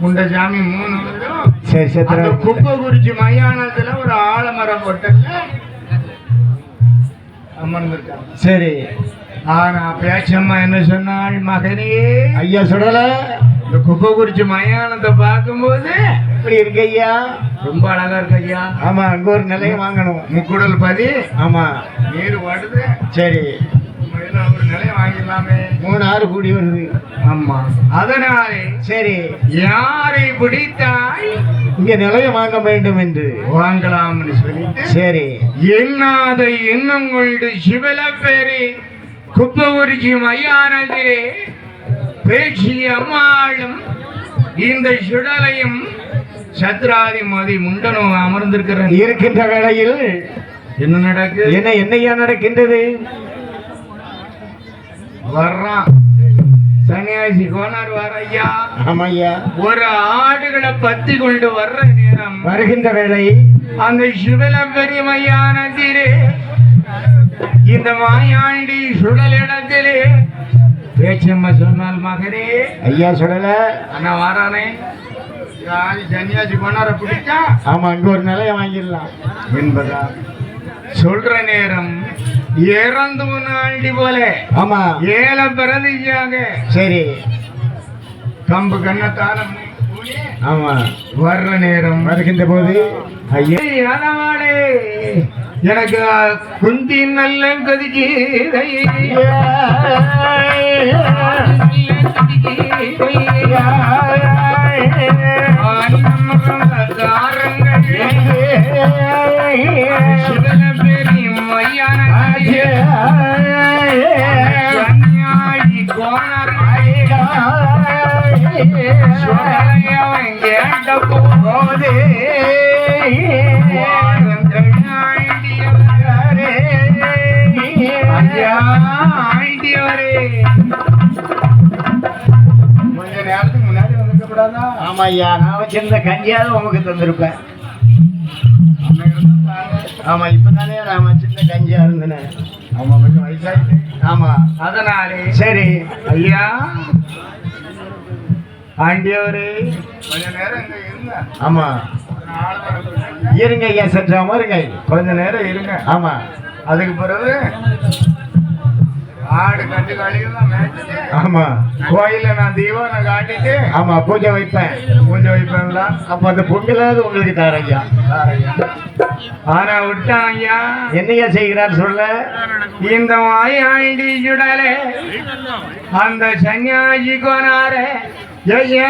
உண்ட சாமி மூணு சரி அந்த சத்திர குப்பை குறிச்சி மயானத்துல ஒரு ஆலமரம் போட்டல அமர்ந்திருக்காங்க. சரி. ஆனா பேச்சம்மா என்ன சொன்னாள் மகனே? ஐயா சுடல இந்த குப்பை குறிச்சி மயானத்தை பார்க்கும்போது இப்படி இருக்கு ஐயா. ரொம்ப அழகா இருக்கு ஐயா. ஆமா அங்க ஒரு நிலையம் வாங்கணும். முக்குடல் பதி ஆமா. நீர் வாடுது சரி. ஒரு நிலையம் வாங்கிடலாமே. மூணு ஆறு கூடி வருது. ஆமா. அதனாலே சரி. யாரை பிடித்தாய்? இங்க நிலையம் வாங்க வேண்டும் என்று. வாங்கலாம்னு சொல்லிட்டு சரி. எண்ணாத எண்ணம் கொண்டு சிவல பேரி குப்பகுறிச்சி மையானதிலே பேச்சி அம்மாளும் இந்த சுடலையும் சத்ராதி மதி முண்டனும் அமர்ந்திருக்கிற இருக்கின்ற வேளையில் என்ன நடக்கு? என்ன என்னையா நடக்கின்றது? வர்றான் சன்னியாசி கோனார் வர ஐயா ஆமா ஐயா ஒரு ஆடுகளை பத்தி கொண்டு வர்ற நேரம். வருகின்ற வேளை. அந்த சிவல பெருமையானதிலே இந்த மாயாண்டி சுடல் இடத்திலே. பேச்சம்மா சொன்னால் மகனே. ஐயா சுடல அண்ணா வாரானே. சன்னியாசி கொண்டார பிடிச்சா? ஆமா அங்க ஒரு நிலையம் வாங்கிடலாம். என்பதா சொல்ற நேரம் இறந்து முன்னாடி போல. ஆமா. ஏல பிரதிஜாக சரி. கம்பு கண்ணத்தாரம் ஆமா. வர்ற நேரம். வருகின்ற போது ஐயா. ஏய், அனவாளே, எனக்கு குந்தி நல்ல கதிக்கு ஆமா ஐயா நான் வச்சிருந்த கஞ்சியாவது உங்களுக்கு தந்திருப்பேன். ஆமா இப்பதானே நான் வச்சிருந்த கஞ்சியா இருந்தேன். ஆமா கொஞ்சம் வயசாயிட்டு ஆமா. அதனாலே சரி. ஐயா. ஆண்டியவரே கொஞ்ச நேரம் இங்க இருங்க. ஆமா. இருங்க ஐயா சற்று அமருங்க. கொஞ்ச நேரம் இருங்க. ஆமா. அதுக்கு பிறகு ஆடு கழிவுலாம் மேய்ச்சிட்டு ஆமா. கோயில நான் தீபாவளி காட்டிட்டு ஆமா பூஜை வைப்பேன். பூஜை வைப்பேங்களா அப்ப அந்த பொங்கலாவது உங்களுக்கு தரேன் ஐயா ஆனா விட்டான் ஐயா என்னையா செய்கிறார் சொல்ல? இந்த மாயாண்டி சுடலே. அந்த சன்னியாசி கோனாரே ஐயா